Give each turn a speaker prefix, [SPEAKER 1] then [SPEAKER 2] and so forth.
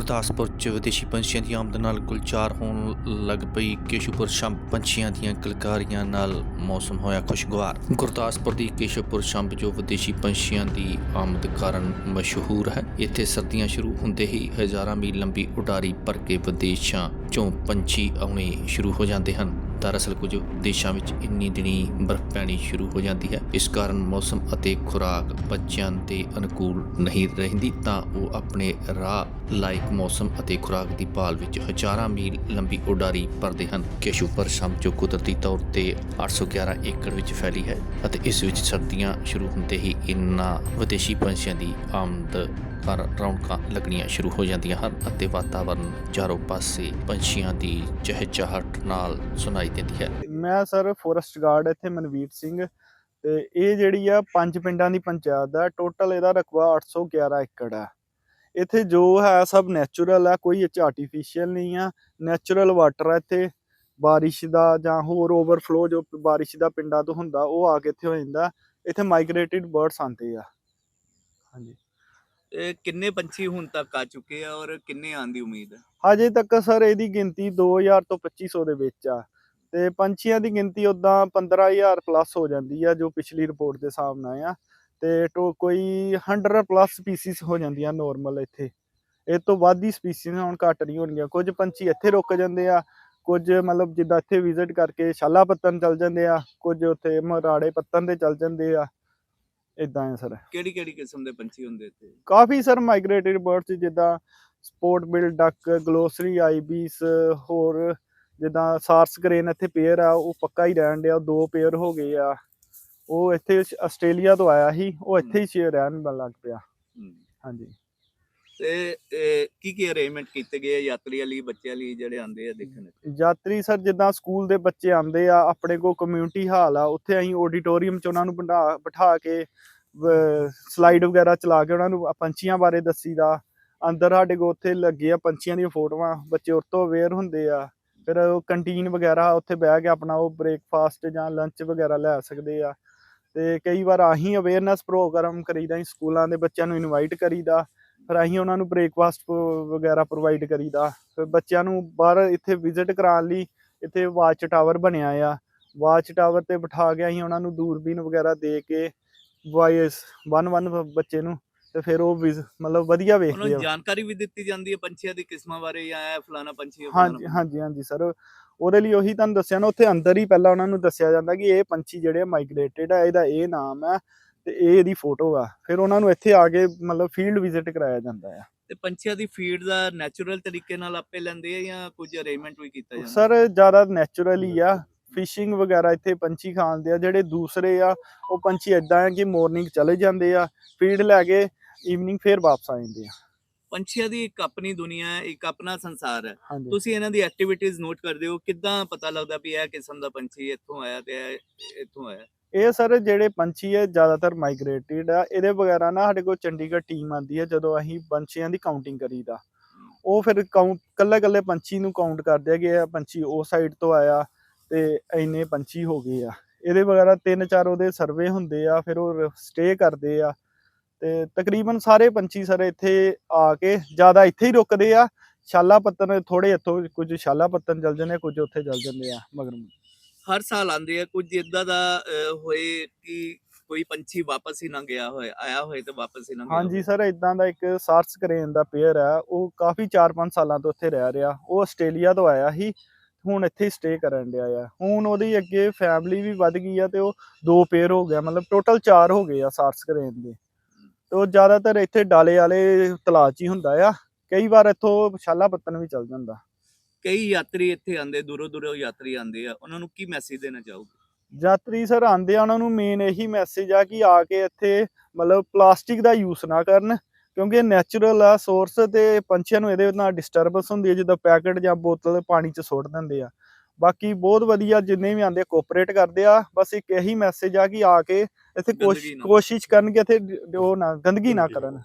[SPEAKER 1] ਗੁਰਦਾਸਪੁਰ ਚ ਵਿਦੇਸ਼ੀ ਪੰਛੀਆਂ ਦੀ ਆਮਦ ਨਾਲ ਗੁਲਜ਼ਾਰ ਹੋਣ ਲੱਗ ਪਈ। ਕੇਸ਼ੂਪੁਰ ਸ਼ੰਭ ਪੰਛੀਆਂ ਦੀਆਂ ਕਿਲਕਾਰੀਆਂ ਨਾਲ ਮੌਸਮ ਹੋਇਆ ਖੁਸ਼ਗਵਾਰ। ਗੁਰਦਾਸਪੁਰ ਦੀ ਕੇਸ਼ੂਪੁਰ ਸ਼ੰਭ ਜੋ ਵਿਦੇਸ਼ੀ ਪੰਛੀਆਂ ਦੀ ਆਮਦ ਕਾਰਨ ਮਸ਼ਹੂਰ ਹੈ। ਇੱਥੇ ਸਰਦੀਆਂ ਸ਼ੁਰੂ ਹੁੰਦੇ ਹੀ ਹਜ਼ਾਰਾਂ ਮੀਲ ਲੰਬੀ ਉਡਾਰੀ ਭਰ ਕੇ ਵਿਦੇਸ਼ਾਂ ਚੋਂ ਪੰਛੀ ਆਉਣੇ ਸ਼ੁਰੂ ਹੋ ਜਾਂਦੇ ਹਨ। ਦਰਅਸਲ ਕੁਝ ਦੇਸ਼ਾਂ ਵਿੱਚ ਇੰਨੀ ਦਿਨੀ ਬਰਫ਼ ਪੈਣੀ ਸ਼ੁਰੂ ਹੋ ਜਾਂਦੀ ਹੈ। ਇਸ ਕਾਰਨ ਮੌਸਮ ਅਤੇ ਖੁਰਾਕ ਬੱਚਿਆਂ ਦੇ ਅਨੁਕੂਲ ਨਹੀਂ ਰਹਿੰਦੀ, ਤਾਂ ਉਹ ਆਪਣੇ ਰਾਹ ਲਾਇਕ ਮੌਸਮ ਅਤੇ ਖੁਰਾਕ ਦੀ ਭਾਲ ਵਿੱਚ ਹਜ਼ਾਰਾਂ ਮੀਲ ਲੰਬੀ ਉਡਾਰੀ ਭਰਦੇ ਹਨ। ਕੇਸ਼ੂਪਰ ਸ਼ਮ ਜੋ ਕੁਦਰਤੀ ਤੌਰ ਤੇ 811 ਏਕੜ ਵਿੱਚ ਫੈਲੀ ਹੈ ਅਤੇ ਇਸ ਵਿੱਚ ਸਰਦੀਆਂ ਸ਼ੁਰੂ ਹੁੰਦੇ ਹੀ ਇੰਨਾ ਵਿਦੇਸ਼ੀ ਪੰਛੀਆਂ ਦੀ ਆਮਦ ਪਰ ਰੌਣਕਾਂ ਲੱਗਣੀਆਂ ਸ਼ੁਰੂ ਹੋ ਜਾਂਦੀਆਂ ਹਨ ਅਤੇ ਵਾਤਾਵਰਨ ਚਾਰੋਂ ਪਾਸੇ ਪੰਛੀਆਂ ਦੀ ਚਹਿਚਹਾਟ ਨਾਲ ਸੁਣਾਈ ਦਿੰਦੀ ਹੈ।
[SPEAKER 2] ਮੈਂ ਸਰ ਫੋਰੈਸਟ ਗਾਰਡ ਇੱਥੇ ਮਨਵੀਰ ਸਿੰਘ ਤੇ ਇਹ ਜਿਹੜੀ ਆ ਪੰਜ ਪਿੰਡਾਂ ਦੀ ਪੰਚਾਇਤ ਦਾ ਟੋਟਲ ਇਹਦਾ ਰਕਬਾ 811 ਏਕੜ ਆ। ਇੱਥੇ ਜੋ ਹੈ ਸਭ ਨੈਚੁਰਲ ਆ, ਕੋਈ ਇਹ ਚ ਆਰਟੀਫੀਸ਼ੀਅਲ ਨਹੀਂ ਆ ਨੈਚੁਰਲ ਵਾਟਰ ਆ ਇੱਥੇ। ਬਾਰਿਸ਼ ਦਾ ਜਾਂ ਹੋਰ ਓਵਰਫਲੋ ਜੋ ਬਾਰਿਸ਼ ਦਾ ਪਿੰਡਾਂ ਤੋਂ ਹੁੰਦਾ, ਉਹ ਆ ਕੇ ਇੱਥੇ ਹੋ ਜਾਂਦਾ। ਇੱਥੇ ਮਾਈਗ੍ਰੇਟਿਡ ਬਰਡਸ ਆਉਂਦੇ ਆ। ਹਾਂਜੀ।
[SPEAKER 3] ਕਿੰਨੇ ਪੰਛੀ ਹੁਣ ਤੱਕ ਆ ਚੁੱਕੇ ਆ ਔਰ ਕਿੰਨੇ ਆਉਣ ਦੀ ਉਮੀਦ ਹੈ?
[SPEAKER 2] ਹਜੇ ਤੱਕ ਸਰ ਇਹਦੀ ਗਿਣਤੀ 2000 ਤੋਂ 2500 ਦੇ ਵਿੱਚ ਆ ਤੇ ਪੰਛੀਆਂ ਦੀ ਗਿਣਤੀ ਉਦਾਂ 15000 ਪਲੱਸ ਹੋ ਜਾਂਦੀ ਆ ਜੋ ਪਿਛਲੀ ਰਿਪੋਰਟ ਦੇ ਹਿਸਾਬ ਨਾਲ ਆ ਤੇ ਟੋ ਕੋਈ 100 ਪਲੱਸ ਸਪੀਸੀਜ਼ ਹੋ ਜਾਂਦੀਆਂ ਨਾਰਮਲ ਇੱਥੇ। ਇਹ ਤੋਂ ਵੱਧ ਹੀ ਸਪੀਸੀਜ਼ ਹੁਣ ਘੱਟ ਨਹੀਂ ਹੋਣਗੀਆਂ। ਕੁਝ ਪੰਛੀ ਇੱਥੇ ਰੁਕ ਜਾਂਦੇ ਆ, ਕੁਝ ਮਤਲਬ ਜਿੱਦਾਂ ਇੱਥੇ ਵਿਜ਼ਿਟ ਕਰਕੇ ਸ਼ਾਲਾ ਪੱਤਨ ਚੱਲ ਜਾਂਦੇ ਆ, ਕੁਝ ਉੱਥੇ ਮਰਾੜੇ ਪੱਤਨ ਤੇ ਚੱਲ ਜਾਂਦੇ ਆ। ਇਦਾਂ ਹੈ ਸਰ।
[SPEAKER 3] ਕਿਹੜੀ ਕਿਹੜੀ ਕਿਸਮ ਦੇ ਪੰਛੀ ਹੁੰਦੇ ਇੱਥੇ?
[SPEAKER 2] ਕਾਫੀ ਸਰ ਮਾਈਗ੍ਰੇਟਡ ਬਰਡਸ ਜਿੱਦਾਂ spot billed duck glossy ibis ਹੋਰ ਜਿੱਦਾਂ ਸਾਰਸ ਗ੍ਰੇਨ ਇੱਥੇ ਪੇਅਰ ਆ ਉਹ ਪੱਕਾ ਹੀ ਰਹਿਣ ਡਿਆ ਦੋ ਪੇਅਰ ਹੋ ਗਏ ਆ। ਉਹ ਇੱਥੇ ਆਸਟ੍ਰੇਲੀਆ ਤੋਂ ਆਇਆ ਸੀ ਉਹ ਇੱਥੇ ਹੀ ਰਹਿਣ ਲੱਗ ਪਿਆ। ਹਾਂਜੀ।
[SPEAKER 3] ਤੇ ਇਹ ਕੀ ਕੀ ਅਰੇਂਜਮੈਂਟ ਕੀਤੇ ਗਏ ਆ ਯਾਤਰੀਆਂ ਲਈ ਬੱਚਿਆਂ ਲਈ ਜਿਹੜੇ ਆਉਂਦੇ ਆ ਦੇਖਣ
[SPEAKER 2] ਯਾਤਰੀ ਸਰ, ਜਿੱਦਾਂ ਸਕੂਲ ਦੇ ਬੱਚੇ ਆਉਂਦੇ ਆ, ਆਪਣੇ ਕੋਲ ਕਮਿਊਨਿਟੀ ਹਾਲ ਆ, ਉੱਥੇ ਅਸੀਂ ਆਡੀਟੋਰੀਅਮ 'ਚ ਉਹਨਾਂ ਨੂੰ ਬਿਠਾ ਬਿਠਾ ਕੇ ਸਲਾਈਡ ਵਗੈਰਾ ਚਲਾ ਕੇ ਉਹਨਾਂ ਨੂੰ ਪੰਛੀਆਂ ਬਾਰੇ ਦੱਸੀਦਾ। ਅੰਦਰ ਸਾਡੇ ਕੋਲ ਉੱਥੇ ਲੱਗੇ ਆ ਪੰਛੀਆਂ ਦੀਆਂ ਫੋਟੋਆਂ, ਬੱਚੇ ਉਹ ਤੋਂ ਅਵੇਅਰ ਹੁੰਦੇ ਆ। ਫਿਰ ਉਹ ਕੰਟੀਨ ਵਗੈਰਾ, ਉੱਥੇ ਬਹਿ ਕੇ ਆਪਣਾ ਉਹ ਬ੍ਰੇਕਫਾਸਟ ਜਾਂ ਲੰਚ ਵਗੈਰਾ ਲੈ ਸਕਦੇ ਆ। ਤੇ ਕਈ ਵਾਰ ਆਹੀਂ ਅਵੇਅਰਨੈਸ ਪ੍ਰੋਗਰਾਮ ਕਰੀਦਾ ਸਕੂਲਾਂ ਦੇ ਬੱਚਿਆਂ ਨੂੰ ਇਨਵਾਈਟ ਕਰੀਦਾ। ਫਿਰ ਅਸੀਂ ਉਹਨਾਂ ਨੂੰ ਬ੍ਰੇਕਫਾਸਟ ਵਗੈਰਾ ਪ੍ਰੋਵਾਈਡ ਕਰੀਦਾ। ਫਿਰ ਬੱਚਿਆਂ ਨੂੰ ਬਾਹਰ ਇੱਥੇ ਵਿਜ਼ਿਟ ਕਰਾਉਣ ਲਈ ਇੱਥੇ ਵਾਚ ਟਾਵਰ ਬਣਿਆ ਆ। ਵਾਚ ਟਾਵਰ ਤੇ ਬਿਠਾ ਕੇ ਅਸੀਂ ਉਹਨਾਂ ਨੂੰ ਦੂਰਬੀਨ ਵਗੈਰਾ ਦੇ ਕੇ ਵਾਇਸ ਵਨ ਵਨ ਬੱਚੇ ਨੂੰ ਤੇ ਫਿਰ ਉਹ ਮਤਲਬ ਵਧੀਆ
[SPEAKER 3] ਉਹਨਾਂ
[SPEAKER 2] ਵੇਖਦੇ
[SPEAKER 3] ਨੂੰ
[SPEAKER 2] ਆ।
[SPEAKER 3] ਜਾਣਕਾਰੀ ਵੀ ਦਿੱਤੀ ਜਾਂਦੀ ਹੈ ਪੰਛੀਆਂ ਦੀ ਕਿਸਮਾਂ ਬਾਰੇ ਜਾਂ ਫਲਾਣਾ ਪੰਛੀ ਹੈ
[SPEAKER 2] ਹਾਂਜੀ ਹਾਂਜੀ ਹਾਂਜੀ ਸਰ ਉਹਦੇ ਲਈ ਉਹੀ ਤੁਹਾਨੂੰ ਦੱਸਿਆ ਨਾ ਉੱਥੇ ਅੰਦਰ ਹੀ ਪਹਿਲਾਂ ਉਹਨਾਂ ਨੂੰ ਦੱਸਿਆ ਜਾਂਦਾ ਕਿ ਇਹ ਪੰਛੀ ਜਿਹੜੇ ਮਾਈਗ੍ਰੇਟਡ ਆ ਇਹਦਾ ਇਹ ਨਾਮ ਹੈ ਤੇ ਇਹ ਇਹਦੀ ਫੋਟੋ ਆ। ਫਿਰ ਉਹਨਾਂ ਨੂੰ ਇੱਥੇ ਆ ਕੇ ਮਤਲਬ ਫੀਲਡ ਵਿਜ਼ਿਟ ਕਰਾਇਆ ਜਾਂਦਾ ਆ।
[SPEAKER 3] ਤੇ ਪੰਛੀਆਂ ਦੀ ਫੀਡ ਦਾ ਨੈਚੁਰਲ ਤਰੀਕੇ ਨਾਲ ਆਪੇ ਲੈਂਦੇ ਆ ਜਾਂ ਕੁਝ ਅਰੇਂਜਮੈਂਟ ਵੀ ਕੀਤਾ ਜਾਂਦਾ?
[SPEAKER 2] ਸਰ ਜ਼ਿਆਦਾ ਨੈਚੁਰਲ ਹੀ ਆ। ਫਿਸ਼ਿੰਗ ਵਗੈਰਾ ਇੱਥੇ ਪੰਛੀ ਖਾਂਦੇ ਆ ਜਿਹੜੇ ਦੂਸਰੇ ਆ ਉਹ ਪੰਛੀ ਇਦਾਂ ਆ ਕਿ ਮਾਰਨਿੰਗ ਚਲੇ ਜਾਂਦੇ ਆ ਫੀਡ ਲੈ ਕੇ ਈਵਨਿੰਗ ਫੇਰ ਵਾਪਸ ਆ ਜਾਂਦੇ ਆ।
[SPEAKER 3] ਪੰਛੀਆਂ ਦੀ ਇੱਕ ਆਪਣੀ ਦੁਨੀਆ ਹੈ ਇੱਕ ਆਪਣਾ ਸੰਸਾਰ ਹੈ।
[SPEAKER 2] ਹਾਂਜੀ।
[SPEAKER 3] ਤੁਸੀਂ ਇਹਨਾਂ ਦੀ ਐਕਟੀਵਿਟੀਜ਼ ਨੋਟ ਕਰਦੇ ਹੋ ਕਿੱਦਾਂ ਪਤਾ ਲੱਗਦਾ ਵੀ ਇਹ ਕਿਸਮ ਦਾ ਪੰਛੀ ਇੱਥੋਂ ਆਇਆ ਤੇ ਇਹ ਇੱਥੋਂ ਆਇਆ?
[SPEAKER 2] ਇਹ ਸਰ ਜਿਹੜੇ ਪੰਛੀ ਹੈ ਜ਼ਿਆਦਾਤਰ ਮਾਈਗ੍ਰੇਟਿਡ ਆ। ਇਹਦੇ ਵਗੈਰਾ ਨਾ ਸਾਡੇ ਕੋਲ ਚੰਡੀਗੜ੍ਹ ਟੀਮ ਆਂਦੀ ਹੈ ਜਦੋਂ ਅਸੀਂ ਪੰਛੀਆਂ ਦੀ ਕਾਊਂਟਿੰਗ ਕਰੀਦਾ। ਉਹ ਫਿਰ ਕਾਊਂਟ ਕੱਲੇ ਕੱਲੇ ਪੰਛੀ ਨੂੰ ਕਾਊਂਟ ਕਰਦੇ ਆ ਕਿ ਇਹ ਪੰਛੀ ਉਹ ਸਾਈਡ ਤੋਂ ਆਇਆ ਤੇ ਇੰਨੇ ਪੰਛੀ ਹੋ ਗਏ ਆ। ਇਹਦੇ ਵਗੈਰਾ ਤਿੰਨ ਚਾਰ ਉਹਦੇ ਸਰਵੇ ਹੁੰਦੇ ਆ, ਫਿਰ ਉਹ ਸਟੇ ਕਰਦੇ ਆ। ਤੇ ਤਕਰੀਬਨ ਸਾਰੇ ਪੰਛੀ ਸਰ ਇੱਥੇ ਆ ਕੇ ਜ਼ਿਆਦਾ ਇੱਥੇ ਹੀ ਰੁਕਦੇ ਆ। ਸ਼ਾਲਾ ਪੱਤਨ ਥੋੜੇ ਇੱਥੋਂ ਕੁਝ ਸ਼ਾਲਾ ਪੱਤਨ ਚਲ ਜਾਂਦੇ ਆ, ਕੁਝ ਉੱਥੇ ਚਲ ਜਾਂਦੇ ਆ, ਮਗਰ।
[SPEAKER 3] ਹਰ ਸਾਲ ਆਉਂਦੇ ਆ ਕੁਝ ਇਦਾਂ ਦਾ ਹੋਏ ਕਿ ਕੋਈ ਪੰਛੀ ਵਾਪਸ ਹੀ ਨਾ ਗਿਆ ਹੋਏ ਆਇਆ ਹੋਏ ਤੇ ਵਾਪਸ ਹੀ ਨਾ ਗਿਆ
[SPEAKER 2] ਹਾਂਜੀ। ਸਰ ਇਦਾਂ ਦਾ ਇੱਕ ਸਾਰਸ ਕਰੇਨ ਦਾ ਪੇਅਰ ਹੈ ਉਹ ਕਾਫੀ 4-5 ਸਾਲਾਂ ਤੋਂ ਇੱਥੇ ਰਹਿ ਰਿਹਾ। ਉਹ ਆਸਟ੍ਰੇਲੀਆ ਤੋਂ ਆਇਆ ਸੀ ਹੁਣ ਇੱਥੇ ਸਟੇ ਕਰਨ ਡਿਆ ਆ। ਹੁਣ ਉਹਦੀ ਅੱਗੇ ਫੈਮਿਲੀ ਵੀ ਵੱਧ ਗਈ ਆ ਤੇ ਉਹ ਦੋ ਪੇਅਰ ਹੋ ਗਿਆ ਮਤਲਬ ਟੋਟਲ 4 ਹੋ ਗਏ ਆ ਸਾਰਸ ਕਰੇਨ ਦੇ। ਤੇ ਉਹ ਜ਼ਿਆਦਾਤਰ ਇੱਥੇ ਡਾਲੇ ਵਾਲੇ ਤਲਾਅ 'ਚ ਹੀ ਹੁੰਦਾ ਆ ਕਈ ਵਾਰ ਇੱਥੋਂ ਸ਼ਾਲਾ ਪੱਤਨ ਵੀ ਚੱਲ ਜਾਂਦਾ।
[SPEAKER 3] ਕਈ ਯਾਤਰੀ ਇੱਥੇ ਆਉਂਦੇ ਦੂਰੋਂ ਦੂਰੋਂ ਯਾਤਰੀ ਆਉਂਦੇ ਆ। ਉਹਨਾਂ ਨੂੰ ਕੀ ਮੈਸੇਜ ਦੇਣਾ ਚਾਹੋਗੇ?
[SPEAKER 2] ਯਾਤਰੀ ਸਰ ਆਂਦੇ ਆ ਉਹਨਾਂ ਨੂੰ ਮੇਨ ਇਹੀ ਮੈਸੇਜ ਆ ਕਿ ਆ ਕੇ ਇੱਥੇ ਮਤਲਬ ਪਲਾਸਟਿਕ ਦਾ ਯੂਜ਼ ਨਾ ਕਰਨ ਕਿਉਂਕਿ ਇਹ ਨੈਚੁਰਲ ਆ ਸੋਰਸ ਤੇ ਪੰਛੀਆਂ ਨੂੰ ਇਹਦੇ ਨਾਲ ਡਿਸਟਰਬੈਂਸ ਹੁੰਦੀ ਹੈ ਜਿੱਦਾਂ ਪੈਕਟ ਜਾਂ ਬੋਤਲ ਪਾਣੀ 'ਚ ਸੁੱਟ ਦਿੰਦੇ ਆ। ਬਾਕੀ ਬਹੁਤ ਵਧੀਆ ਜਿੰਨੇ ਵੀ ਆਂਦੇ ਕੋਆਪਰੇਟ ਕਰਦੇ ਆ। ਬਸ ਇੱਕ ਇਹੀ ਮੈਸੇਜ ਆ ਕਿ ਆ ਕੇ ਇੱਥੇ। ਕੋਸ਼ਿਸ਼ ਕਰਨ ਕਿ ਇੱਥੇ ਉਹ ਨਾ ਗੰਦਗੀ ਨਾ ਕਰਨ।